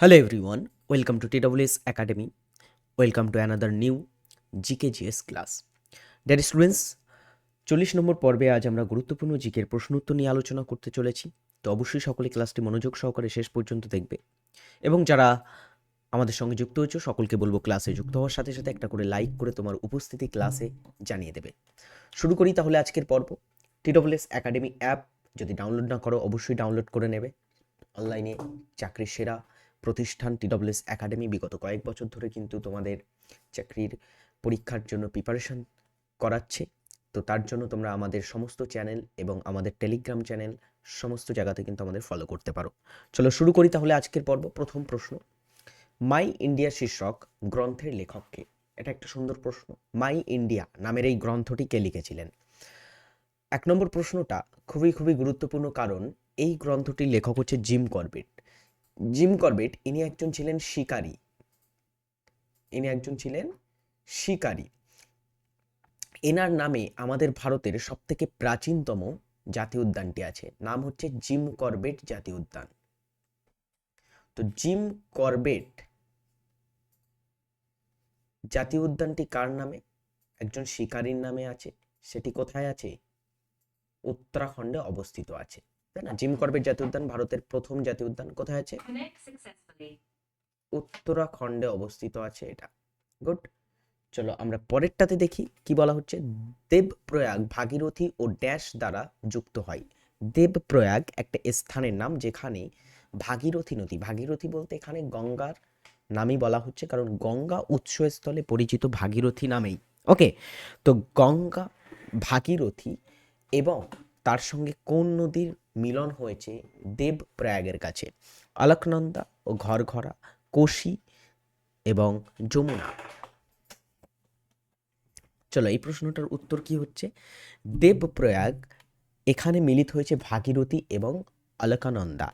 Hello everyone, welcome to TWS Academy. Welcome to another new GKGS class. Dear students, চল্লিশ নম্বর পর্বে আজ আমরা গুরুত্বপূর্ণ জিকের প্রশ্ন উত্তর নিয়ে আলোচনা করতে চলেছি। তো অবশ্যই সকলে ক্লাসটি মনোযোগ সহকারে শেষ পর্যন্ত দেখবে। এবং যারা আমাদের সঙ্গে যুক্ত হয়েছে সকলকে বলব ক্লাসে যুক্ত হওয়ার সাথে সাথে একটা করে লাইক করে তোমার উপস্থিতি ক্লাসে জানিয়ে দেবে। শুরু করি তাহলে আজকের পর্ব। টিডব্লিউএস একাডেমি অ্যাপ যদি ডাউনলোড না করো অবশ্যই ডাউনলোড করে নেবে। অনলাইনে চাকরির সেরা প্রতিষ্ঠান টিডব্লিউএস একাডেমি বিগত কয়েক বছর ধরে কিন্তু তোমাদের চাকরির পরীক্ষার জন্য প্রিপারেশন করাচ্ছে। তো তার জন্য তোমরা আমাদের সমস্ত চ্যানেল এবং আমাদের টেলিগ্রাম চ্যানেল সমস্ত জায়গাতে কিন্তু আমাদের ফলো করতে পারো। চলো শুরু করি তাহলে আজকের পর্ব। প্রথম প্রশ্ন মাই ইন্ডিয়া শীর্ষক গ্রন্থের লেখককে, এটা একটা সুন্দর প্রশ্ন মাই ইন্ডিয়া নামের এই গ্রন্থটি কে লিখেছিলেন? এক নম্বর প্রশ্নটা খুবই খুবই গুরুত্বপূর্ণ কারণ এই গ্রন্থটির লেখক হচ্ছে জিম করবেট। জিম করবেট, ইনি একজন ছিলেন শিকারী। ইনি একজন ছিলেন শিকারী। এনার নামে আমাদের ভারতের সবথেকে প্রাচীনতম জাতীয় উদ্যানটি আছে। নাম হচ্ছে জিম করবেট জাতীয় উদ্যান। তো জিম করবেট জাতীয় উদ্যানটি কার নামে? একজন শিকারীর নামে আছে। সেটি কোথায় আছে? উত্তরাখণ্ডে অবস্থিত আছে। তাই না? জিম করবেট জাতীয় উদ্যান ভারতের প্রথম জাতীয় উদ্যান কোথায় আছে? উত্তরাখণ্ডে অবস্থিত আছে এটা। গুড চলো আমরা পরেরটাতে দেখি কি বলা হচ্ছে। দেবপ্রয়াগ ভাগীরথী ও ড্যাশ দ্বারা যুক্ত হয়। দেবপ্রয়াগ একটা স্থানের নাম যেখানে ভাগীরথী নদী ভাগীরথী বলতে এখানে গঙ্গার নামই বলা হচ্ছে কারণ গঙ্গা উৎসস্থলে পরিচিত ভাগীরথী নামেই। ওকে তো গঙ্গা ভাগীরথী এবং তার সঙ্গে কোন নদীর মিলন হয়েছে দেবপ্রয়াগের কাছে? অলকনন্দা ও ঘরঘরা, কোশি এবং যমুনা। চলো, এই প্রশ্নটার উত্তর কি হচ্ছে? দেবপ্রয়াগ এখানে মিলিত হয়েছে ভাগীরথী এবং অলকানন্দা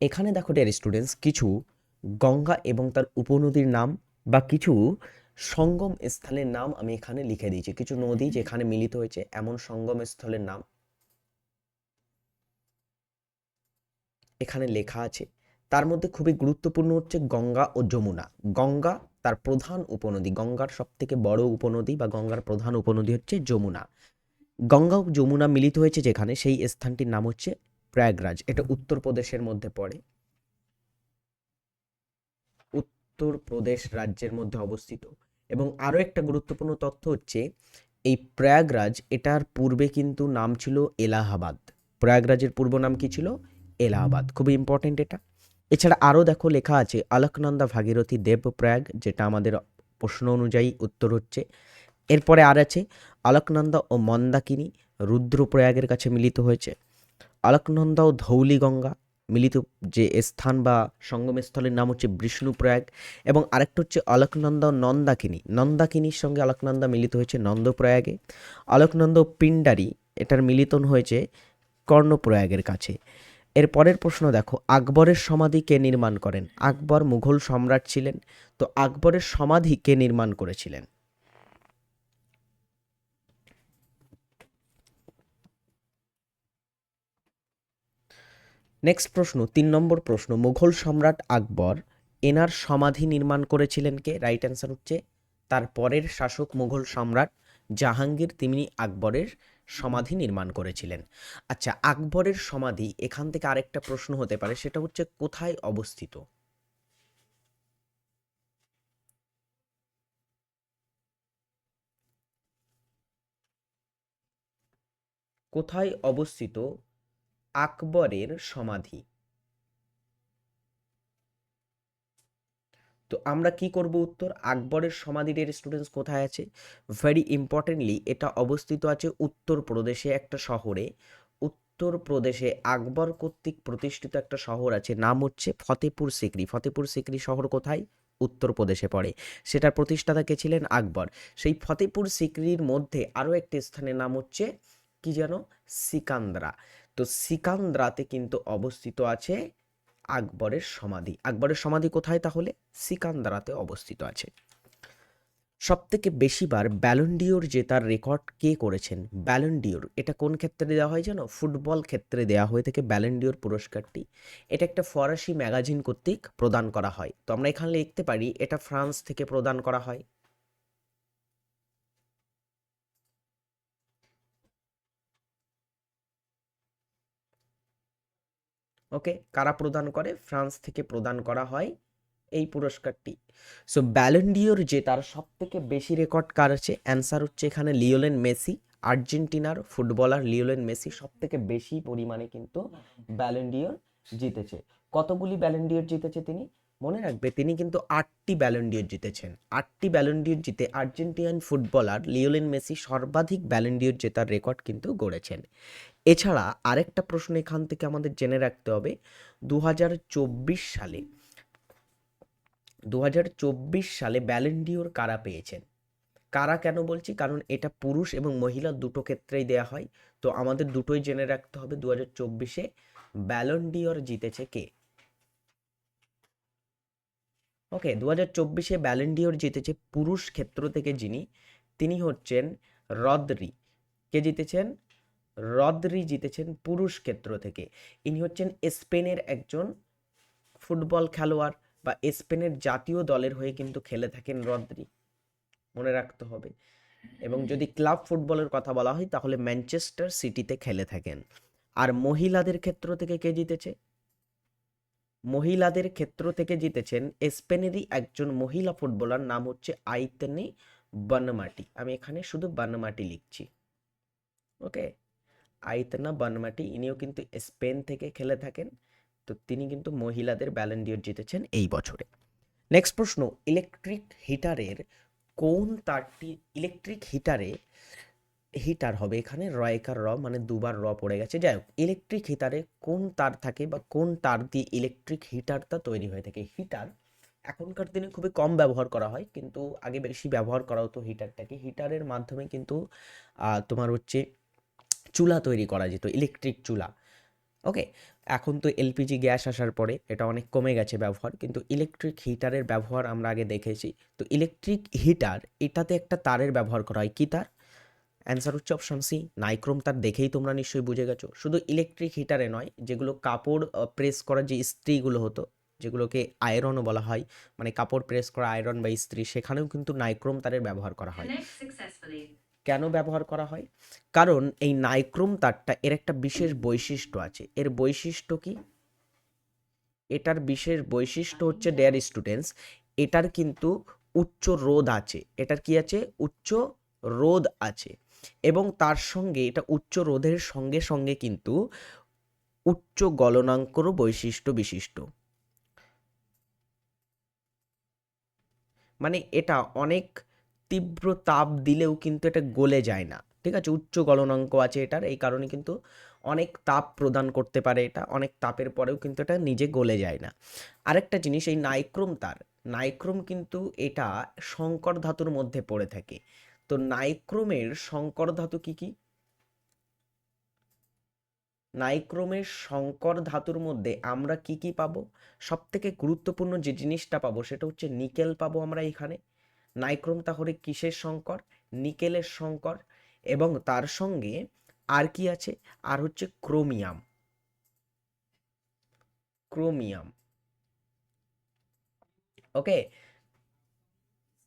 এখানে দেখো ডেয়ার স্টুডেন্টস কিছু গঙ্গা এবং তার উপনদীর নাম বা কিছু সঙ্গম স্থলের নাম আমি এখানে লিখে দিয়েছি। কিছু নদী যেখানে মিলিত হয়েছে, এমন সঙ্গম স্থলের নাম এখানে লেখা আছে, তার মধ্যে খুবই গুরুত্বপূর্ণ হচ্ছে গঙ্গা ও যমুনা। গঙ্গা তার প্রধান উপনদী, গঙ্গার সব থেকে বড় উপনদী বা গঙ্গার প্রধান উপনদী হচ্ছে যমুনা। গঙ্গা ও যমুনা মিলিত হয়েছে যেখানে, সেই স্থানটির নাম হচ্ছে প্রয়াগরাজ, এটা উত্তরপ্রদেশের মধ্যে পড়ে। উত্তরপ্রদেশ রাজ্যের মধ্যে অবস্থিত। এবং আরও একটা গুরুত্বপূর্ণ তথ্য হচ্ছে, এই প্রয়াগরাজ এটার পূর্বে কিন্তু নাম ছিল এলাহাবাদ। প্রয়াগরাজের পূর্ব নাম কি ছিল? এলাহাবাদ, খুবই ইম্পর্টেন্ট এটা। এছাড়া আরও দেখো লেখা আছে অলকনন্দা ভাগীরথী দেবপ্রয়াগ, যেটা আমাদের প্রশ্ন অনুযায়ী উত্তর হচ্ছে। এরপরে আর আছে অলকনন্দা ও মন্দাকিনী রুদ্রপ্রয়াগের কাছে মিলিত হয়েছে। অলকনন্দা ও ধৌলিগঙ্গা মিলিত যে স্থান বা সঙ্গমস্থলের নাম হচ্ছে বিষ্ণুপ্রয়াগ এবং আরেকটা হচ্ছে অলকনন্দা ও নন্দাকিনী। নন্দাকিনীর সঙ্গে অলকনন্দা মিলিত হয়েছে নন্দপ্রয়াগে। অলকনন্দা ও পিণ্ডারি, এটার মিলিতন হয়েছে কর্ণপ্রয়াগের কাছে। এর পরের প্রশ্ন দেখো, আকবরের সমাধি কে নির্মাণ করেন? আকবর মুঘল সম্রাট ছিলেন, তো আকবরের সমাধি কে নির্মাণ করেছিলেন? নেক্সট প্রশ্ন, তিন নম্বর প্রশ্ন, মুঘল সম্রাট আকবর এনার সমাধি নির্মাণ করেছিলেন কে? রাইট অ্যান্সার হচ্ছে, তার পরের শাসক মুঘল সম্রাট জাহাঙ্গীর তিনি আকবরের সমাধি নির্মাণ করেছিলেন। আচ্ছা আকবরের সমাধি, এখান থেকে আরেকটা প্রশ্ন হতে পারে, সেটা হচ্ছে কোথায় অবস্থিত? কোথায় অবস্থিত আকবরের সমাধি? তো আমরা কি করব উত্তর? আকবরের সমাধির স্টুডেন্টস কোথায় আছে? ভেরি ইম্পর্টেন্টলি এটা অবস্থিত আছে উত্তরপ্রদেশে একটা শহরে। উত্তরপ্রদেশে আকবর কর্তৃক প্রতিষ্ঠিত একটা শহর আছে, নাম হচ্ছে ফতেপুর সিকরি। ফতেপুর সিকরি শহর কোথায়? উত্তরপ্রদেশে পড়ে। সেটার প্রতিষ্ঠাতা কে ছিলেন আকবর। সেই ফতেপুর সিকরির মধ্যে আরও একটি স্থানের নাম হচ্ছে কি যেন? সিকান্দ্রা। তো সিকান্দ্রাতে কিন্তু অবস্থিত আছে আকবরের সমাধি। আকবরের সমাধি কোথায় তাহলে? সিকান্দারাতে অবস্থিত আছে। সব থেকে বেশিবার ব্যালন্ডিওর জেতার রেকর্ড কে করেছেন? ব্যালন্ডিওর এটা কোন ক্ষেত্রে দেওয়া হয় জানো? ফুটবল ক্ষেত্রে দেওয়া হয়ে থাকে ব্যালন্ডিওর পুরস্কারটি। এটা একটা ফরাসি ম্যাগাজিন কর্তৃক প্রদান করা হয়। তো আমরা এখানে লিখতে পারি, এটা ফ্রান্স থেকে প্রদান করা হয়। ওকে? কারা প্রদান করে? ফ্রান্স থেকে প্রদান করা হয় এই পুরস্কারটি। সো ব্যালেন্ডিওর যে তার সব থেকে বেশি রেকর্ড কার আছে? অ্যান্সার হচ্ছে এখানে লিওলেন মেসি। আর্জেন্টিনার ফুটবলার লিওলেন মেসি সব থেকে বেশি পরিমাণে কিন্তু ব্যালেন্ডিওর জিতেছে। কতগুলি ব্যালেন্ডিওর জিতেছে তিনি? মনে রাখবে, তিনি কিন্তু আটটি ব্যালেন্ডিওর জিতেছেন। আটটি ব্যালেন্ডিওর জিতে আর্জেন্টিনান ফুটবলার লিওলেন মেসি সর্বাধিক ব্যালেন্ডিওর জেতার রেকর্ড কিন্তু গড়েছেন। এছাড়া আরেকটা প্রশ্ন এখান থেকে আমাদের জেনে রাখতে হবে দু হাজার চব্বিশ সালে দু হাজার চব্বিশ সালে ব্যালেন্ডিওর কারা পেয়েছেন? কারা কেন বলছি? কারণ এটা পুরুষ এবং মহিলা দুটো ক্ষেত্রেই দেয়া হয়। তো আমাদের দুটোই জেনে রাখতে হবে দু হাজার চব্বিশে ব্যালন্ডিওর জিতেছে কে? ওকে দু হাজার চব্বিশে ব্যালেন্ডিওর জিতেছে পুরুষ ক্ষেত্র থেকে যিনি, তিনি হচ্ছেন রদ্রি। কে জিতেছেন? রদ্রি জিতেছেন পুরুষ ক্ষেত্র থেকে। ইনি হচ্ছেন স্পেনের একজন ফুটবল খেলোয়াড় বা স্পেনের জাতীয় দলের হয়ে কিন্তু খেলে থাকেন রদ্রি। মনে রাখতে হবে। এবং যদি ক্লাব ফুটবলের কথা বলা হয়, তাহলে ম্যানচেস্টার সিটিতে খেলে থাকেন। আর মহিলাদের ক্ষেত্র থেকে কে জিতেছে? মহিলাদের ক্ষেত্র থেকে জিতেছেন স্পেনেরই একজন মহিলা ফুটবলার, নাম হচ্ছে আইতেনি বনমাটি। আমি এখানে শুধু বনমাটি লিখছি। ওকে? আইতনা বনমাটি, ইনিও কিন্তু স্পেন থেকে খেলে থাকেন। তো তিনি কিন্তু মহিলাদের ব্যালেন্ডিয়র জিতেছেন এই বছরে। নেক্সট প্রশ্ন ইলেকট্রিক হিটারের কোন তারটি ইলেকট্রিক হিটারে হিটার হবে এখানে? রয়কার র মানে দুবার র পড়ে গেছে। যাই হোক ইলেকট্রিক হিটারে কোন তার থাকে বা কোন তার দিয়ে ইলেকট্রিক হিটারটা তৈরি হয়ে থাকে? হিটার এখনকার দিনে খুবই কম ব্যবহার করা হয়, কিন্তু আগে বেশি ব্যবহার করা হতো হিটারটাকে হিটারের মাধ্যমে কিন্তু তোমার হচ্ছে চুলা তৈরি করা যেত ইলেকট্রিক চুলা। ওকে এখন তো এলপিজি গ্যাস আসার পরে এটা অনেক কমে গেছে ব্যবহার, কিন্তু ইলেকট্রিক হিটারের ব্যবহার আমরা আগে দেখেছি। তো ইলেকট্রিক হিটার এটাতে একটা তারের ব্যবহার করা হয়। কী তার? অ্যান্সার হচ্ছে অপশন সি নাইক্রোম তার দেখেই তোমরা নিশ্চয়ই বুঝে গেছো। শুধু ইলেকট্রিক হিটারে নয়, যেগুলো কাপড় প্রেস করার যে ইস্ত্রিগুলো হতো, যেগুলোকে আয়রনও বলা হয় মানে কাপড় প্রেস করা আয়রন বা ইস্ত্রি, সেখানেও কিন্তু নাইক্রোম তারের ব্যবহার করা হয়. কেন ব্যবহার করা হয়? কারণ এই নাইক্রোম তারটা এর একটা বিশেষ বৈশিষ্ট্য আছে। এর বৈশিষ্ট্য কি? এটার বিশেষ বৈশিষ্ট্য হচ্ছে ডেয়ার স্টুডেন্টস এটার কিন্তু উচ্চ রোধ আছে। এটার কি আছে? উচ্চ রোধ আছে। এবং তার সঙ্গে, এটা উচ্চ রোধের সঙ্গে সঙ্গে কিন্তু উচ্চ গলনাঙ্করও বৈশিষ্ট্য বিশিষ্ট। মানে এটা অনেক তীব্র তাপ দিলেও কিন্তু এটা গলে যায় না। ঠিক আছে? উচ্চ গলনাঙ্ক আছে এটার, এই কারণে কিন্তু অনেক তাপ প্রদান করতে পারে এটা, অনেক তাপের পরেও কিন্তু এটা নিজে গলে যায় না। আরেকটা জিনিস, এই নাইক্রোম তার, নাইক্রোম কিন্তু এটা সংকর ধাতুর মধ্যে পড়ে থাকে। তো নাইক্রোমের সংকর ধাতু কি কি? নাইক্রোমের সংকর ধাতুর মধ্যে আমরা কি কি পাবো? সব থেকে গুরুত্বপূর্ণ যে জিনিসটা পাবো সেটা হচ্ছে নিকেল পাবো আমরা এখানে। নাইক্রোম তাহলে কিসের সংকর? নিকেলের সংকর। এবং তার সঙ্গে আর কি আছে? আর হচ্ছে ক্রোমিয়াম। ক্রোমিয়াম। ওকে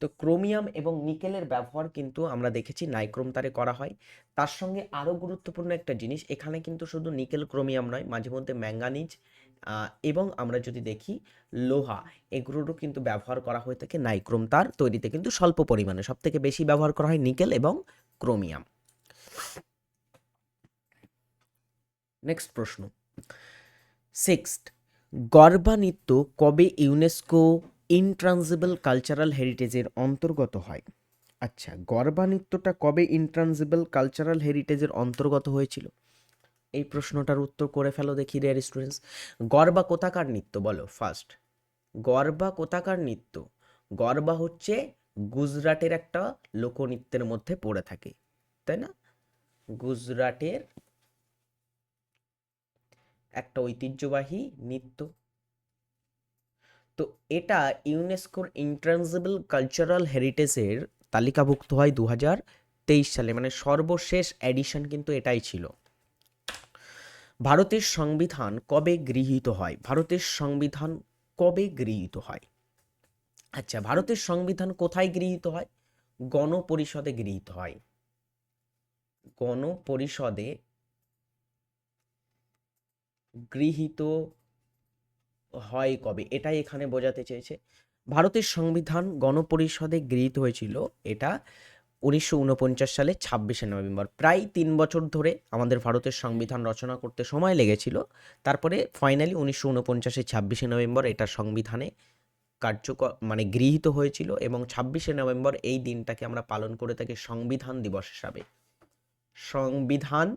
তো ক্রোমিয়াম এবং নিকেলের ব্যবহার কিন্তু আমরা দেখেছি নাইক্রোম তারে করা হয়। তার সঙ্গে আরও গুরুত্বপূর্ণ একটা জিনিস, এখানে কিন্তু শুধু নিকেল ক্রোমিয়াম নয়, মাঝে মধ্যে ম্যাঙ্গানিজ এবং আমরা যদি দেখি লোহা, এগুলোরও কিন্তু ব্যবহার করা হয়ে থাকে নাইক্রোম তার, তৈরিতে কিন্তু স্বল্প পরিমাণে। সব থেকে বেশি ব্যবহার করা হয় নিকেল এবং ক্রোমিয়াম। নেক্সট প্রশ্ন। সিক্সথ গরবা নৃত্য কবে ইউনেস্কো ইনট্রান্সিবল কালচারাল হেরিটেজের অন্তর্গত হয়? আচ্ছা গরবা নৃত্যটা কবে ইনট্রান্সিবল কালচারাল হেরিটেজের অন্তর্গত হয়েছিল? এই প্রশ্নটার উত্তর করে ফেলো দেখি রেয়ার স্টুডেন্টস গরবা কোথাকার নৃত্য বলো? ফার্স্ট গরবা কোথাকার নৃত্য? গরবা হচ্ছে গুজরাটের একটা লোকনৃত্যের মধ্যে পড়ে থাকে, তাই না? গুজরাটের একটা ঐতিহ্যবাহী নৃত্য। তো এটা ইউনেস্কোর ইন্ট্রান্সিবল কালচারাল হেরিটেজের তালিকাভুক্ত হয় দু তেইশ সালে মানে সর্বশেষ এডিশন কিন্তু এটাই ছিল। ভারতের সংবিধান কবে গৃহীত হয়? ভারতের সংবিধান কবে গৃহীত হয়? আচ্ছা ভারতের সংবিধান কোথায় গৃহীত হয়? গণপরিষদে গৃহীত হয়। গণপরিষদে গৃহীত হয় কবে? এটাই এখানে বোঝাতে চেয়েছে। ভারতের সংবিধান গণপরিষদে গৃহীত হয়েছিল, এটা উনিশশো উনপঞ্চাশ সালে ছাব্বিশে নভেম্বর। প্রায় তিন বছর ধরে আমাদের ভারতের সংবিধান রচনা করতে সময় লেগেছিল। তারপরে ফাইনালি উনিশশো উনপঞ্চাশে ছাব্বিশে নভেম্বর এটা সংবিধানে কার্যকর মানে গৃহীত হয়েছিল এবং ছাব্বিশে নভেম্বর এই দিনটাকে আমরা পালন করে থাকি সংবিধান দিবস হিসাবে। সংবিধান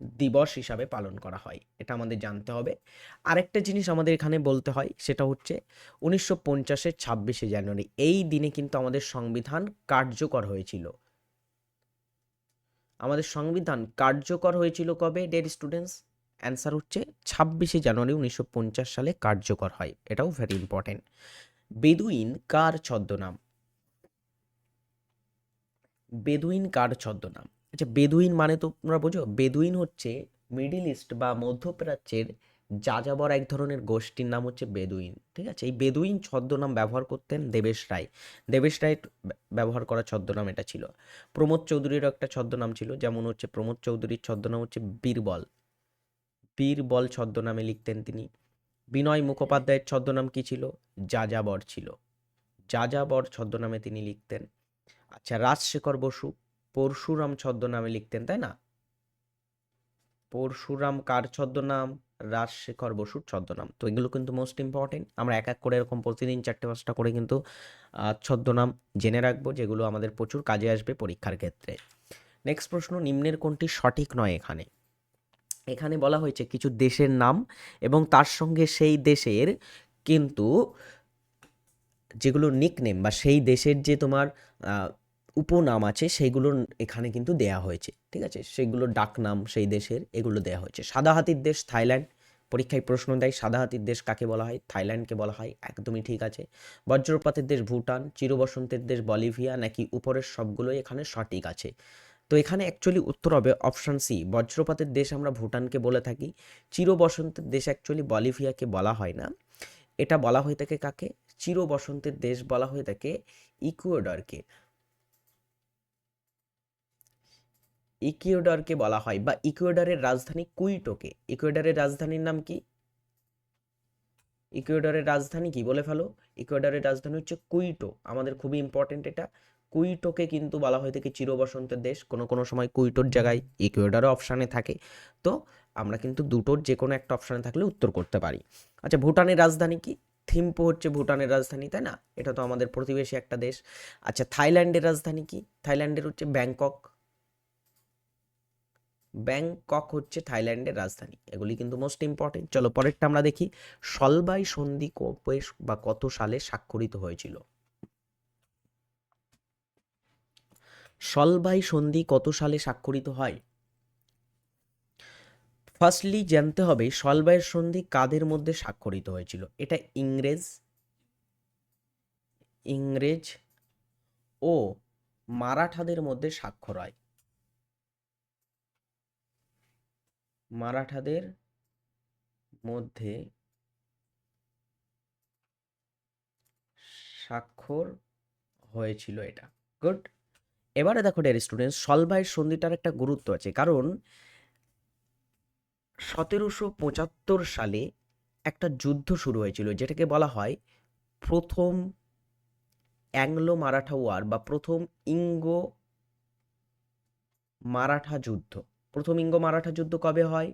দিবস হিসাবে পালন করা হয়। এটা আমাদের জানতে হবে। আরেকটা জিনিস আমাদের এখানে বলতে হয়, সেটা হচ্ছে উনিশশো পঞ্চাশের ছাব্বিশে জানুয়ারি, এই দিনে কিন্তু আমাদের সংবিধান কার্যকর হয়েছিল। আমাদের সংবিধান কার্যকর হয়েছিল কবে ডেড স্টুডেন্টস অ্যান্সার হচ্ছে ছাব্বিশে জানুয়ারি উনিশশো পঞ্চাশ সালে কার্যকর হয়। এটাও ভেরি ইম্পর্টেন্ট বেদুইন কার ছদ্মনাম? বেদুইন কার ছদ্মনাম? আচ্ছা বেদুইন মানে তো তোমরা বোঝো? বেদুইন হচ্ছে মিডিল ইস্ট বা মধ্যপ্রাচ্যের যাযাবর এক ধরনের গোষ্ঠীর নাম হচ্ছে বেদুইন, ঠিক আছে? এই বেদুইন ছদ্মনাম ব্যবহার করতেন দেবেশ রায়। দেবেশ রায় ব্যবহার করা ছদ্মনাম এটা ছিল। প্রমোদ চৌধুরীরও একটা ছদ্মনাম ছিল, যেমন হচ্ছে প্রমোদ চৌধুরীর ছদ্মনাম হচ্ছে বীরবল। বীরবল ছদ্মনামে লিখতেন তিনি। বিনয় মুখোপাধ্যায়ের ছদ্মনাম কি ছিল? যাযাবর ছিল। যাযাবর ছদ্মনামে তিনি লিখতেন। আচ্ছা রাজশেখর বসু পরশুরাম ছদ্মনামে লিখতেন, তাই না? পরশুরাম কার ছদ্মনাম? রাজশেখর বসুর ছদ্মনাম। তো এগুলো কিন্তু মোস্ট ইম্পর্টেন্ট আমরা এক এক করে এরকম প্রতিদিন চারটে পাঁচটা করে কিন্তু ছদ্মনাম জেনে রাখব, যেগুলো আমাদের প্রচুর কাজে আসবে পরীক্ষার ক্ষেত্রে। নেক্সট প্রশ্ন, নিম্নের কোনটি সঠিক নয় এখানে? এখানে বলা হয়েছে কিছু দেশের নাম এবং তার সঙ্গে সেই দেশের কিন্তু যেগুলো নিকনেম বা সেই দেশের যে তোমার উপনাম আছে সেইগুলো এখানে কিন্তু দেয়া হয়েছে, ঠিক আছে? সেগুলো ডাকনাম সেই দেশের, এগুলো দেয়া হয়েছে। সাদা হাতির দেশ থাইল্যান্ড, পরীক্ষায় প্রশ্ন দেয় সাদা হাতির দেশ কাকে বলা হয়? থাইল্যান্ডকে বলা হয়, একদমই ঠিক আছে। বজ্রপাতের দেশ ভুটান, চিরবসন্তের দেশ বলিভিয়া, নাকি উপরের সবগুলোই এখানে সঠিক আছে। তো এখানে অ্যাকচুয়ালি উত্তর হবে অপশান সি বজ্রপাতের দেশ আমরা ভুটানকে বলে থাকি, চিরবসন্তের দেশ অ্যাকচুয়ালি বলিভিয়াকে বলা হয় না। এটা বলা হয়ে থাকে কাকে? চিরবসন্তের দেশ বলা হয়ে থাকে ইকুয়েডরকে। ইকুয়েডরকে বলা হয় বা ইকুয়েডরের রাজধানী কুইটোকে। ইকুয়েডরের রাজধানীর নাম কি? ইকুয়েডরের রাজধানী কি? বলে ফেলো। ইকুয়েডরের রাজধানী হচ্ছে কুইটো। আমাদের খুবই ইম্পর্টেন্ট এটা। কুইটোকে কিন্তু বলা হয়ে থাকে চিরবসন্তের দেশ। কোনো কোনো সময় কুইটোর জায়গায় ইকুয়েডরও অপশানে থাকে। তো আমরা কিন্তু দুটোর যে কোনো একটা অপশানে থাকলে উত্তর করতে পারি। আচ্ছা ভুটানের রাজধানী কি? থিম্পু হচ্ছে ভুটানের রাজধানী, তাই না? এটা তো আমাদের প্রতিবেশী একটা দেশ। আচ্ছা থাইল্যান্ডের রাজধানী কি? থাইল্যান্ডের হচ্ছে ব্যাংকক। ব্যাংকক হচ্ছে থাইল্যান্ডের রাজধানী। এগুলি কিন্তু মোস্ট ইম্পর্টেন্ট চলো পরেরটা আমরা দেখি। সলবাই সন্ধি কবে বা কত সালে স্বাক্ষরিত হয়েছিল? সলবাই সন্ধি কত সালে স্বাক্ষরিত হয়? ফার্স্টলি জানতে হবে সলবাইয়ের সন্ধি কাদের মধ্যে স্বাক্ষরিত হয়েছিল? এটা ইংরেজ ইংরেজ ও মারাঠাদের মধ্যে স্বাক্ষর হয়। মারাঠাদের মধ্যে স্বাক্ষর হয়েছিল এটা। গুড এবারে দেখো ডেয়ার স্টুডেন্ট সলভাইয়ের সন্ধিটার একটা গুরুত্ব আছে। কারণ সতেরোশো পঁচাত্তর সালে একটা যুদ্ধ শুরু হয়েছিল, যেটাকে বলা হয় প্রথম অ্যাংলো মারাঠা ওয়ার বা প্রথম ইঙ্গো মারাঠা যুদ্ধ। প্রথম ইঙ্গ মারাঠা যুদ্ধ কবে হয়?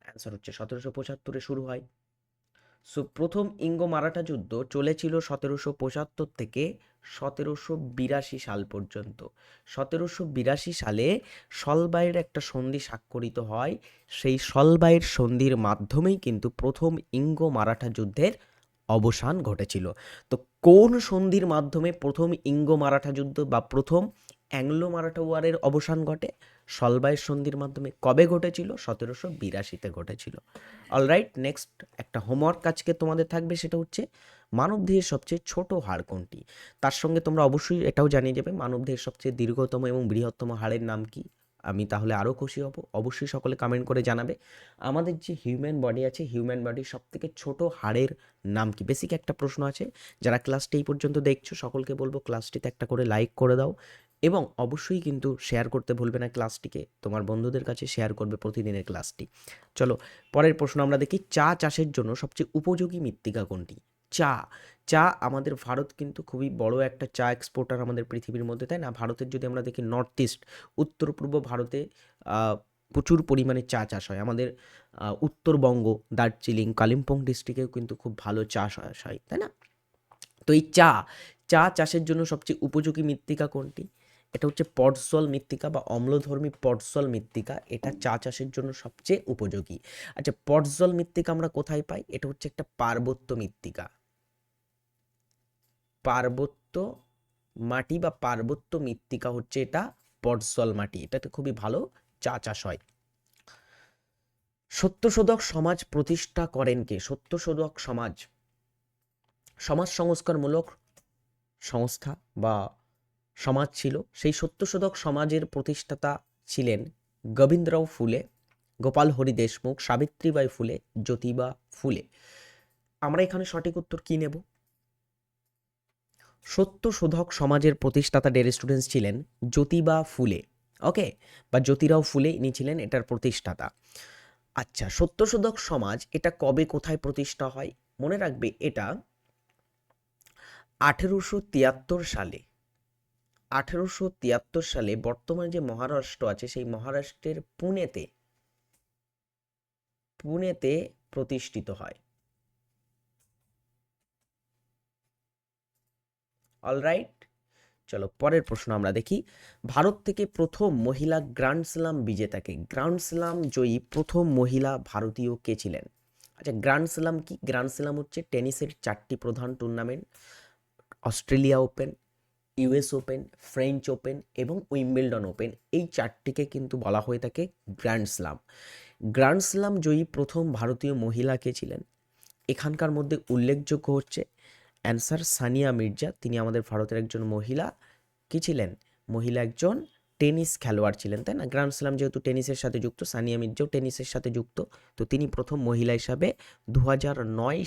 অ্যান্সার হচ্ছে সতেরোশো পঁচাত্তরে শুরু হয়। সো প্রথম ইঙ্গ মারাঠা যুদ্ধ চলেছিল সতেরোশো পঁচাত্তর থেকে সতেরোশো বিরাশি সাল পর্যন্ত। সতেরোশো বিরাশি সালে সলবাইয়ের একটা সন্ধি স্বাক্ষরিত হয়। সেই সলবাইয়ের সন্ধির মাধ্যমেই কিন্তু প্রথম ইঙ্গ মারাঠা যুদ্ধের অবসান ঘটেছিল। তো, কোন সন্ধির মাধ্যমে প্রথম ইঙ্গ মারাঠা যুদ্ধ বা প্রথম অ্যাংলো মারাঠা ওয়ারের অবসান ঘটে? সলবায়ের সন্ধির মাধ্যমে কবে ঘটেছিল? সতেরোশো বিরাশিতে ঘটেছিল। অলরাইট নেক্সট একটা হোমওয়ার্ক আজকে তোমাদের থাকবে, সেটা হচ্ছে মানবদেহের সবচেয়ে ছোট হাড় কোনটি? তার সঙ্গে তোমরা অবশ্যই এটাও জানিয়ে যাবে মানবদেহের সবচেয়ে দীর্ঘতম এবং বৃহত্তম হাড়ের নাম কি? আমি তাহলে আরও খুশি হব, অবশ্যই সকলে কমেন্ট করে জানাবে। আমাদের যে হিউম্যান বডি আছে হিউম্যান বডির সবথেকে ছোট হাড়ের নাম কি? বেসিক একটা প্রশ্ন আছে, যারা ক্লাসটি এই পর্যন্ত দেখছ, সকলকে বলব ক্লাসটিতে একটা করে লাইক করে দাও। এবং অবশ্যই কিন্তু শেয়ার করতে ভুলবে না ক্লাসটিকে তোমার বন্ধুদের কাছে শেয়ার করবে প্রতিদিনের ক্লাসটি চলো, পরের প্রশ্ন আমরা দেখি, চা চাষের জন্য সবচেয়ে উপযোগী মৃত্তিকা কোনটি? চা। চা আমাদের ভারত কিন্তু খুবই বড় একটা চা এক্সপোর্টার আমাদের পৃথিবীর মধ্যে, তাই না? ভারতের যদি আমরা দেখি নর্থ ইস্ট উত্তর পূর্ব ভারতে প্রচুর পরিমাণে চা চাষ হয়। আমাদের উত্তরবঙ্গ, দার্জিলিং, কালিম্পং ডিস্ট্রিক্টেও কিন্তু খুব ভালো চাষ হয়, তাই না? তো এই চা চা চাষের জন্য সবচেয়ে উপযোগী মৃত্তিকা কোনটি? এটা হচ্ছে পটসল মৃত্তিকা বা অম্লধর্মী পটসল মৃত্তিকা। এটা চা চাষের জন্য সবচেয়ে উপযোগী। আচ্ছা পটসল মৃত্তিকা আমরা কোথায় পাই? এটা হচ্ছে একটা পার্বত্য মৃত্তিকা। পার্বত্য মাটি বা পার্বত্য মৃত্তিকা হচ্ছে এটা পটসল মাটি। এটাতে খুবই ভালো চা চাষ হয়। সত্যশোধক সমাজ প্রতিষ্ঠা করেন কে? সত্যশোধক সমাজ। সমাজ সংস্কারমূলক সংস্থা বা সমাজ ছিল। সেই সত্যশোধক সমাজের প্রতিষ্ঠাতা ছিলেন গোবিন্দরাও ফুলে, গোপাল হরি দেশমুখ, সাবিত্রীবাই ফুলে, জ্যোতিবা ফুলে। আমরা এখানে সঠিক উত্তর কি নেব? সত্যশোধক সমাজের প্রতিষ্ঠাতা ডের স্টুডেন্টস ছিলেন জ্যোতিবা ফুলে। ওকে? বা জ্যোতিরাও ফুলে, ইনি ছিলেন এটার প্রতিষ্ঠাতা। আচ্ছা সত্যশোধক সমাজ এটা কবে, কোথায় প্রতিষ্ঠা হয়? মনে রাখবে এটা আঠেরোশো তিয়াত্তর সালে। আঠেরোশো তিয়াত্তর সালে বর্তমানে যে মহারাষ্ট্র আছে, সেই মহারাষ্ট্রের পুনেতে পুনেতে প্রতিষ্ঠিত হয়। অলরাইট চলো পরের প্রশ্ন আমরা দেখি। ভারত থেকে প্রথম মহিলা গ্র্যান্ড স্লাম বিজেতাকে, গ্র্যান্ড স্লাম জয়ী প্রথম মহিলা ভারতীয় কে ছিলেন? আচ্ছা গ্র্যান্ড স্লাম কি? গ্র্যান্ড স্লাম হচ্ছে টেনিসের চারটি প্রধান tournament Australia open US open, French open এবং উইম্বেলডন ওপেন। এই চারটিকে কিন্তু বলা হয়ে থাকে গ্র্যান্ড স্লাম। গ্র্যান্ড স্লাম জয়ী প্রথম ভারতীয় মহিলা কে ছিলেন? এখানকার মধ্যে উল্লেখযোগ্য হচ্ছে অ্যান্সার সানিয়া মির্জা। তিনি আমাদের ভারতের একজন মহিলা। কি ছিলেন? মহিলা একজন টেনিস খেলোয়াড় ছিলেন, তাই না? গ্র্যান্ড স্লাম যেহেতু টেনিসের সাথে যুক্ত, সানিয়া মির্জাও টেনিসের সাথে যুক্ত, তো তিনি প্রথম মহিলা হিসাবে দু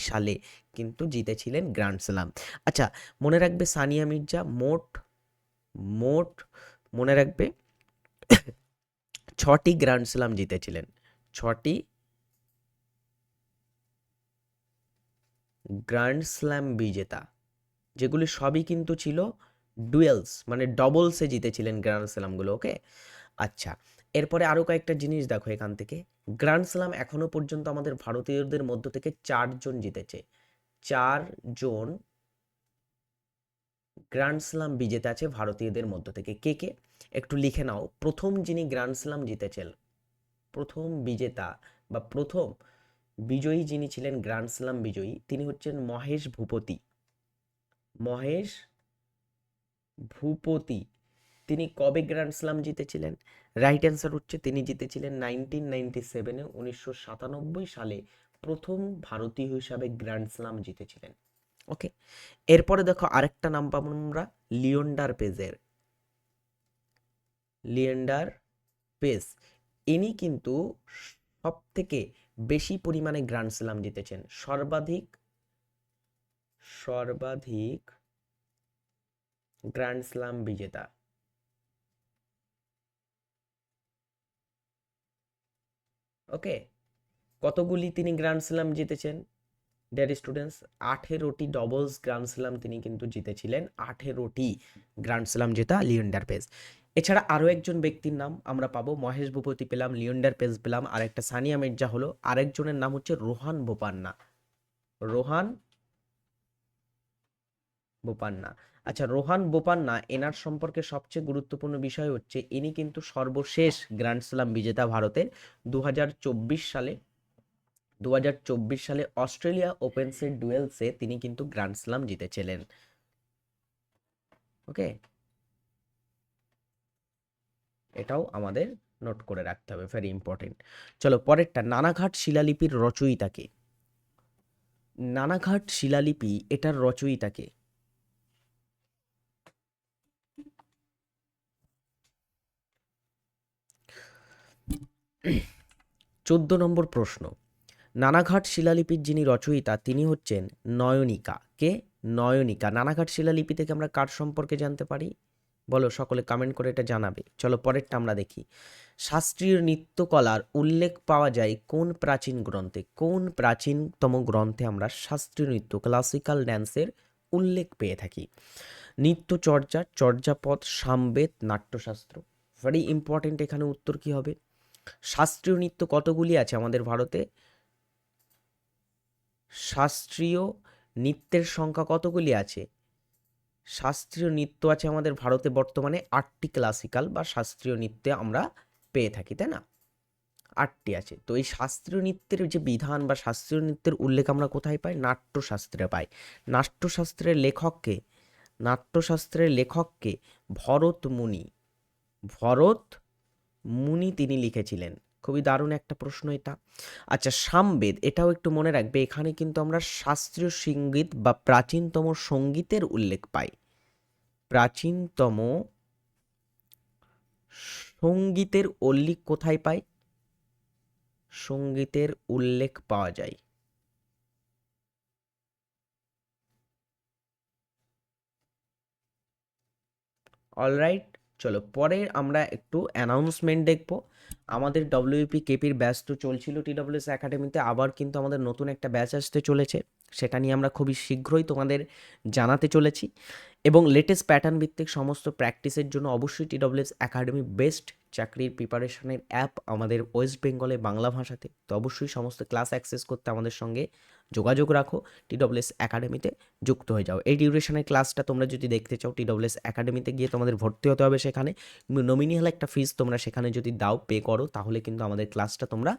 সালে কিন্তু জিতেছিলেন গ্র্যান্ড স্লাম। আচ্ছা মনে রাখবে সানিয়া মির্জা মোট মোট মনে রাখবে ছটি গ্র্যান্ড স্লাম জিতেছিলেন। ছটি গ্র্যান্ড স্ল্যাম বিজেতা, যেগুলি সবই কিন্তু ছিল ডুয়েলস মানে ডবলসে জিতেছিলেন গ্র্যান্ড স্ল্যামগুলো ওকে? আচ্ছা এরপরে আরও কয়েকটা জিনিস দেখো এখান থেকে। গ্র্যান্ড স্ল্যাম এখনও পর্যন্ত আমাদের ভারতীয়দের মধ্য থেকে চারজন জিতেছে। চারজন গ্র্যান্ড স্লাম বিজেতা আছে ভারতীয়দের মধ্য থেকে। কে কে? একটু লিখে নাও। প্রথম যিনি গ্র্যান্ড স্লাম জিতেছেন, প্রথম বিজেতা বা প্রথম বিজয়ী যিনি ছিলেন গ্র্যান্ড স্লাম বিজয়ী, তিনি হচ্ছেন মহেশ ভূপতি। মহেশ ভূপতি। তিনি কবে গ্র্যান্ড স্লাম জিতেছিলেন? রাইট অ্যান্সার হচ্ছে তিনি জিতেছিলেন নাইনটিন নাইনটি সেভেনে উনিশশো সাতানব্বই সালে প্রথম ভারতীয় হিসাবে গ্র্যান্ড স্লাম জিতেছিলেন। ওকে, এরপরে দেখো আরেকটা নাম পাবো আমরা, লিওন্ডার পেজের। লিয়েন্ডার পেজ, ইনি কিন্তু সব থেকে বেশি পরিমাণে গ্র্যান্ড স্লাম জিতেছেন। সর্বাধিক সর্বাধিক গ্র্যান্ড স্লাম বিজেতা। ওকে, কতগুলি তিনি গ্র্যান্ড স্লাম জিতেছেন? ডিয়ার স্টুডেন্টস আঠেরোটি ডবলস গ্র্যান্ড স্লাম তিনি কিন্তু জিতেছিলেন। আঠেরোটি গ্র্যান্ড স্লাম জেতা লিওন্ডার পেজ। এছাড়া আরও একজন ব্যক্তির নাম আমরা পাবো, মহেশ ভূপতি পেলাম, লিওন্ডার পেজ পেলাম আর একটা সানিয়া মির্জা হলো, আরেকজনের নাম হচ্ছে রোহান বোপান্না। রোহান বোপান্না। আচ্ছা রোহান বোপান্না এনার সম্পর্কে সবচেয়ে গুরুত্বপূর্ণ বিষয় হচ্ছে ইনি কিন্তু সর্বশেষ গ্র্যান্ড স্লাম বিজেতা ভারতের দু হাজার চব্বিশ সালে দু হাজার চব্বিশ সালে অস্ট্রেলিয়া ওপেন্সের ডুয়েলসে তিনি কিন্তু গ্র্যান্ড স্লাম জিতেছিলেন। ওকে? এটাও আমাদের নোট করে রাখতে হবে ভেরি ইম্পর্টেন্ট চলো, পরেরটা, নানাঘাট শিলালিপির রচয়িতাকে নানাঘাট শিলালিপি এটার রচয়িতাকে চোদ্দ নম্বর প্রশ্ন। নানাঘাট শিলালিপির যিনি রচয়িতা, তিনি হচ্ছেন নয়নিকা। কে? নয়নিকা। নানাঘাট শিলালিপি থেকে আমরা কার সম্পর্কে জানতে পারি? বলো, সকলে কমেন্ট করে এটা জানাবে। চলো, পরেরটা আমরা দেখি। শাস্ত্রীয় নৃত্যকলার উল্লেখ পাওয়া যায় কোন প্রাচীন গ্রন্থে? কোন প্রাচীনতম গ্রন্থে আমরা শাস্ত্রীয় নৃত্য ক্লাসিক্যাল ড্যান্সের উল্লেখ পেয়ে থাকি? নৃত্যচর্চা চর্যাপদ, সামবেদ, নাট্যশাস্ত্র। ভেরি ইম্পর্টেন্ট এখানে উত্তর কি হবে? শাস্ত্রীয় নৃত্য কতগুলি আছে আমাদের ভারতে? শাস্ত্রীয় নৃত্যের সংখ্যা কতগুলি আছে? শাস্ত্রীয় নৃত্য আছে আমাদের ভারতে বর্তমানে আটটি ক্লাসিক্যাল বা শাস্ত্রীয় নৃত্যে আমরা পেয়ে থাকি, তাই না? আটটি আছে। তো এই শাস্ত্রীয় নৃত্যের যে বিধান বা শাস্ত্রীয় নৃত্যের উল্লেখ আমরা কোথায় পাই? নাট্যশাস্ত্রে পাই। নাট্যশাস্ত্রের লেখককে নাট্যশাস্ত্রের লেখককে ভরত মুনি ভরত মুনি তিনি লিখেছিলেন। খুবই দারুণ একটা প্রশ্ন এটা। আচ্ছা সামবেদ, এটাও একটু মনে রাখবে, এখানে কিন্তু আমরা শাস্ত্রীয় সংগীত বা প্রাচীনতম সঙ্গীতের উল্লেখ পাই। প্রাচীনতম সঙ্গীতের উল্লেখ কোথায় পাই? সঙ্গীতের উল্লেখ পাওয়া যায়। অলরাইট চলো, পরে আমরা একটু অ্যানাউন্সমেন্ট দেখব। আমাদের ডব্লিউপি কেপির ব্যাচ তো চলছিল টিডব্লিউএস একাডেমিতে আবার কিন্তু আমাদের নতুন একটা ব্যাচ আসতে চলেছে। সেটা নিয়ে আমরা খুবই শীঘ্রই তোমাদের জানাতে চলেছি। এবং লেটেস্ট প্যাটার্ন ভিত্তিক সমস্ত প্র্যাকটিসের জন্য অবশ্যই টি টিডব্লিউএস একাডেমি বেস্ট চাকরির প্রিপারেশনের অ্যাপ আমাদের ওয়েস্ট বেঙ্গলে বাংলা ভাষাতে। তো অবশ্যই সমস্ত ক্লাস অ্যাক্সেস করতে আমাদের সঙ্গে যোগাযোগ রাখো টিডব্লিউএস একাডেমিতে যুক্ত হয়ে যাও। এই ডিউরেশনের ক্লাসটা তোমরা যদি দেখতে চাও টিডব্লিউএস একাডেমিতে গিয়ে তোমাদের ভর্তি হতে হবে সেখানে। নমিনিয়াল একটা ফিস তোমরা সেখানে যদি দাও পে করো, তাহলে কিন্তু আমাদের ক্লাসটা তোমরা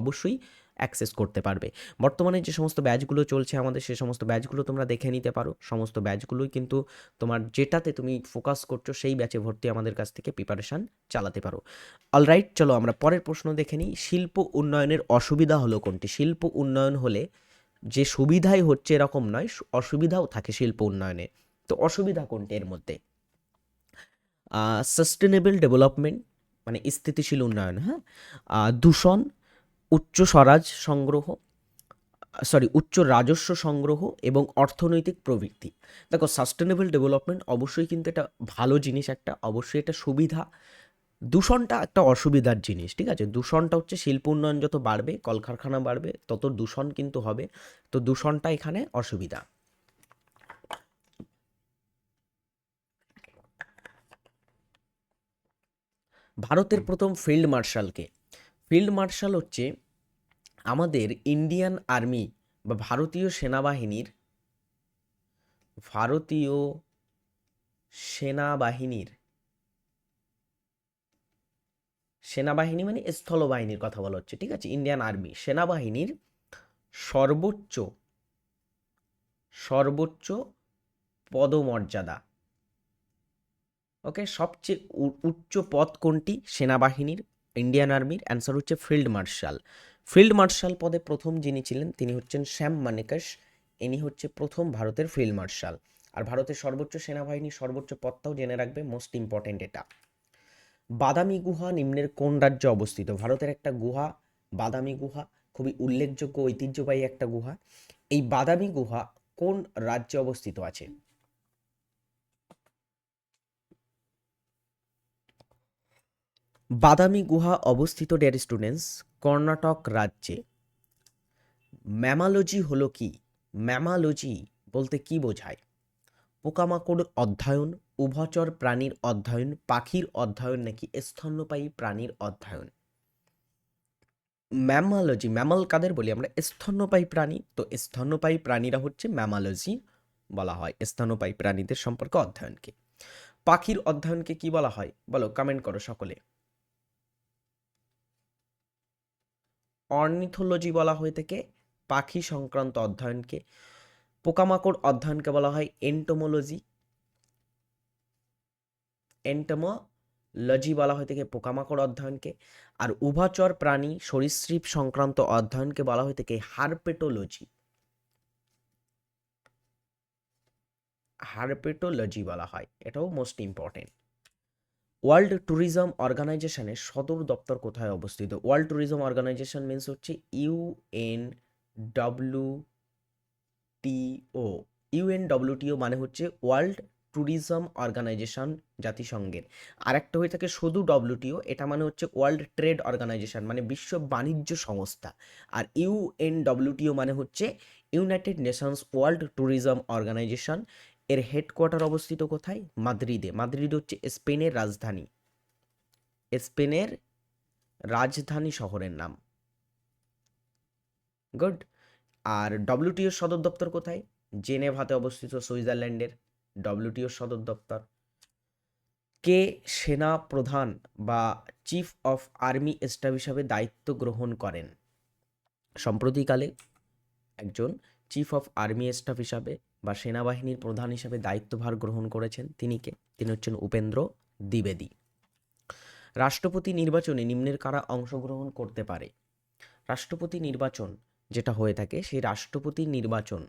অবশ্যই অ্যাক্সেস করতে পারবে। বর্তমানে যে সমস্ত ব্যাচগুলো চলছে আমাদের, সে সমস্ত ব্যাচগুলো তোমরা দেখে নিতে পারো। সমস্ত ব্যাচগুলোই কিন্তু তোমার যেটাতে তুমি ফোকাস করছ, সেই ব্যাচে ভর্তি আমাদের কাছ থেকে প্রিপারেশান চালাতে পারো। অলরাইট চলো আমরা পরের প্রশ্ন দেখে নিই। শিল্প উন্নয়নের অসুবিধা হলো কোনটি? শিল্প উন্নয়ন হলে যে সুবিধাই হচ্ছে এরকম নয় অসুবিধাও থাকে শিল্প উন্নয়নে। তো অসুবিধা কোনটি এর মধ্যে? সাস্টেনেবল ডেভেলপমেন্ট মানে স্থিতিশীল উন্নয়ন হ্যাঁ? দূষণ, উচ্চ স্বরাজ সংগ্রহ সরি উচ্চ রাজস্ব সংগ্রহ এবং অর্থনৈতিক প্রবৃত্তি। দেখো সাস্টেনেবল ডেভেলপমেন্ট অবশ্যই কিন্তু এটা ভালো জিনিস একটা, অবশ্যই এটা সুবিধা। দূষণটা একটা অসুবিধার জিনিস, ঠিক আছে? দূষণটা হচ্ছে শিল্প উন্নয়ন যত বাড়বে, কলকারখানা বাড়বে, তত দূষণ কিন্তু হবে। তো দূষণটা এখানে অসুবিধা। ভারতের প্রথম ফিল্ড মার্শালকে। ফিল্ড মার্শাল হচ্ছে আমাদের ইন্ডিয়ান আর্মি বা ভারতীয় সেনাবাহিনীর ভারতীয় সেনাবাহিনীর সেনাবাহিনী মানে স্থলবাহিনীর কথা বলা হচ্ছে, ঠিক আছে? ইন্ডিয়ান আর্মি সেনাবাহিনীর সর্বোচ্চ সর্বোচ্চ পদমর্যাদা। ওকে সবচেয়ে উচ্চ পদ কোনটি? সেনাবাহিনীর ইন্ডিয়ান আর্মির অ্যান্সার হচ্ছে ফিল্ড মার্শাল ফিল্ড মার্শাল পদে প্রথম যিনি ছিলেন, তিনি হচ্ছেন শ্যাম মানেকাস ইনি হচ্ছে প্রথম ভারতের ফিল্ড মার্শাল আর ভারতের সর্বোচ্চ সেনাবাহিনীর সর্বোচ্চ পদটাও জেনে রাখবে মোস্ট ইম্পর্টেন্ট এটা। বাদামি গুহা নিম্নের কোন রাজ্যে অবস্থিত? ভারতের একটা গুহা, বাদামি গুহা, খুবই উল্লেখযোগ্য, ঐতিহ্যবাহী একটা গুহা। এই বাদামি গুহা কোন রাজ্যে অবস্থিত আছে? বাদামি গুহা অবস্থিত ডেয়ার স্টুডেন্টস কর্ণাটক রাজ্যে। ম্যামালজি হলো কি? ম্যামালজি বলতে কি বোঝায়? পোকামাকড় অধ্যয়ন উভচর প্রাণীর অধ্যয়ন, পাখির অধ্যয়ন নাকি স্তন্যপায়ী প্রাণীর অধ্যয়ন? ম্যামালজি, ম্যামাল কাদের বলি আমরা? স্তন্যপায়ী প্রাণী। তো স্তন্যপায়ী প্রাণীরা হচ্ছে ম্যামালজি বলা হয়। স্তন্যপায়ী প্রাণীদের সম্পর্কে অধ্যয়নকে পাখির অধ্যয়নকে কি বলা হয়? বলো কমেন্ট করো সকলে। অর্নিথোলজি বলা হয়ে থাকে পাখি সংক্রান্ত অধ্যয়নকে। পোকামাকড় অধ্যয়নকে বলা হয়। এন্টোমোলজি এন্টোমোলজি লজি বলা হয়ে থাকে পোকামাকড় অধ্যয়নকে, আর উভচর প্রাণী সরীসৃপ সংক্রান্ত অধ্যয়নকে বলা হয়ে থাকে হারপেটোলজি। হারপেটোলজি বলা হয়, এটাও মোস্ট ইম্পর্টেন্ট ওয়ার্ল্ড ট্যুরিজম অর্গানাইজেশনের সদর দপ্তর কোথায় অবস্থিত? ওয়ার্ল্ড ট্যুরিজম অর্গানাইজেশন মিনস হচ্ছে ইউএন ডব্লিউ ইউএন ডব্লিউটিও মানে হচ্ছে ওয়ার্ল্ড ট্যুরিজম অর্গানাইজেশন জাতিসংঘের। আর একটা হয়ে থাকে শুধু ডব্লিউটিও এটা মানে হচ্ছে ওয়ার্ল্ড ট্রেড অর্গানাইজেশন মানে বিশ্ব বাণিজ্য সংস্থা। আর ইউএন ডব্লিউটিও মানে হচ্ছে United Nations World Tourism Organisation এর হেডকোয়ার্টার অবস্থিত কোথায়? মাদ্রিদে। মাদ্রিদ হচ্ছে স্পেনের রাজধানী। স্পেনের রাজধানী শহরের নাম। গুড আর ডব্লিউটিও সদর দপ্তর কোথায়? জেনেভাতে অবস্থিত সুইজারল্যান্ডের। ডব্লিউটিও সদর দপ্তর। কে সেনা প্রধান বা চিফ অফ আর্মি স্টাফ হিসাবে দায়িত্ব গ্রহণ করেন? সম্প্রতিকালে একজন চিফ অফ আর্মি স্টাফ হিসাবে বা সেনাবাহিনীর প্রধান হিসাবে দায়িত্বভার গ্রহণ করেছেন তিনি কে? তিনি হচ্ছেন উপেন্দ্র দ্বিবেদী। রাষ্ট্রপতি নির্বাচনে নিম্নের কারা অংশগ্রহণ করতে পারে? রাষ্ট্রপতি নির্বাচন যেটা হয়ে থাকে, সেই রাষ্ট্রপতি নির্বাচন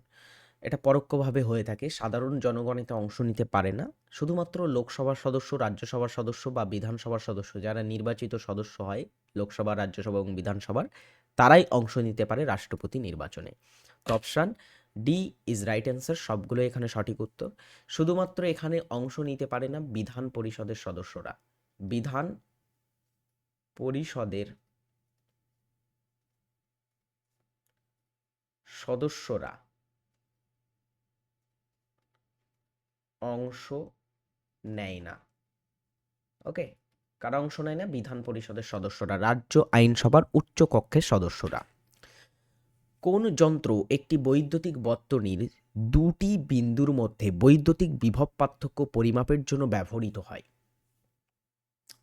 এটা পরোক্ষভাবে হয়ে থাকে। সাধারণ জনগণ এতে অংশ নিতে পারে না। শুধুমাত্র লোকসভার সদস্য, রাজ্যসভার সদস্য বা বিধানসভার সদস্য, যারা নির্বাচিত সদস্য হয় লোকসভা, রাজ্যসভা এবং বিধানসভার, তারাই অংশ নিতে পারে রাষ্ট্রপতি নির্বাচনে। Option D is right answer সবগুলো এখানে সঠিক উত্তর। শুধুমাত্র এখানে অংশ নিতে পারে না বিধান পরিষদের সদস্যরা। বিধান পরিষদের সদস্যরা অংশ নেয় না। ওকে, কারা অংশ নেয় না? বিধান পরিষদের সদস্যরা, রাজ্য আইনসভার উচ্চ কক্ষের সদস্যরা। কোন যন্ত্র একটি বৈদ্যুতিক বর্তনীর দুটি বিন্দুর মধ্যে বৈদ্যুতিক বিভব পার্থক্য পরিমাপের জন্য ব্যবহৃত হয়?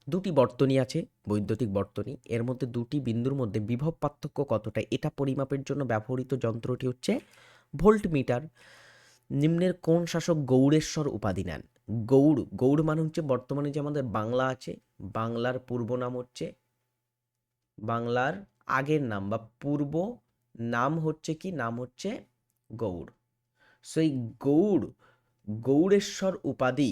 দুটি বর্তনী আছে, বৈদ্যুতিক বর্তনী। এর মধ্যে দুটি বিন্দুর মধ্যে বিভব পার্থক্য কতটা, এটা পরিমাপের জন্য ব্যবহৃত যন্ত্রটি হচ্ছে ভোল্ট মিটার নিম্নের কোন শাসক গৌড়েশ্বর উপাধি নেন? গৌড় গৌড় মানে হচ্ছে বর্তমানে যে আমাদের বাংলা আছে, বাংলার পূর্ব নাম হচ্ছে, বাংলার আগের নাম বা পূর্ব নাম হচ্ছে কি? নাম হচ্ছে গৌড়। সেই গৌড়, গৌড়েশ্বর উপাধি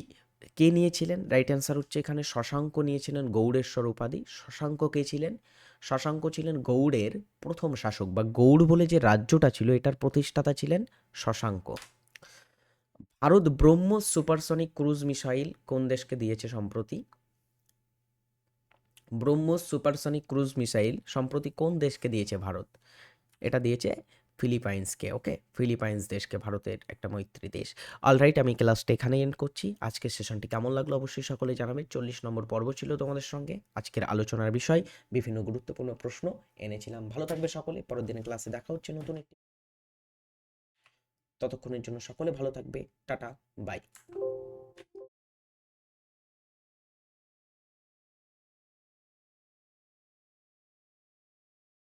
কে নিয়েছিলেন? রাইট অ্যান্সার হচ্ছে এখানে শশাঙ্ক নিয়েছিলেন, গৌড়েশ্বর উপাধি। শশাঙ্ক কে ছিলেন? শশাঙ্ক ছিলেন গৌড়ের প্রথম শাসক বা গৌড় বলে যে রাজ্যটা ছিল, এটার প্রতিষ্ঠাতা ছিলেন Shashanka. Bharat BrahMos supersonic cruise missile কোন দেশকে দিয়েছে সম্প্রতি? ব্রহ্মোস সুপারসনিক ক্রুজ মিসাইল সম্প্রতি কোন দেশকে দিয়েছে ভারত? এটা দিয়েছে ফিলিপাইন্সকে, ওকে? ফিলিপাইন্স দেশকে ভারতের একটা মৈত্রী দেশ। অলরাইট আমি ক্লাসটা এখানে এন্ড করছি। আজকের সেশনটি কেমন লাগল অবশ্যই সকলে জানাবে। চল্লিশ নম্বর পর্ব ছিল তোমাদের সঙ্গে। আজকের আলোচনার বিষয় বিভিন্ন গুরুত্বপূর্ণ প্রশ্ন এনেছিলাম। ভালো থাকবে সকলে। পরের দিনের ক্লাসে দেখা হচ্ছে নতুন একটি ততক্ষণের জন্য সকলে ভালো থাকবে। Tata bye.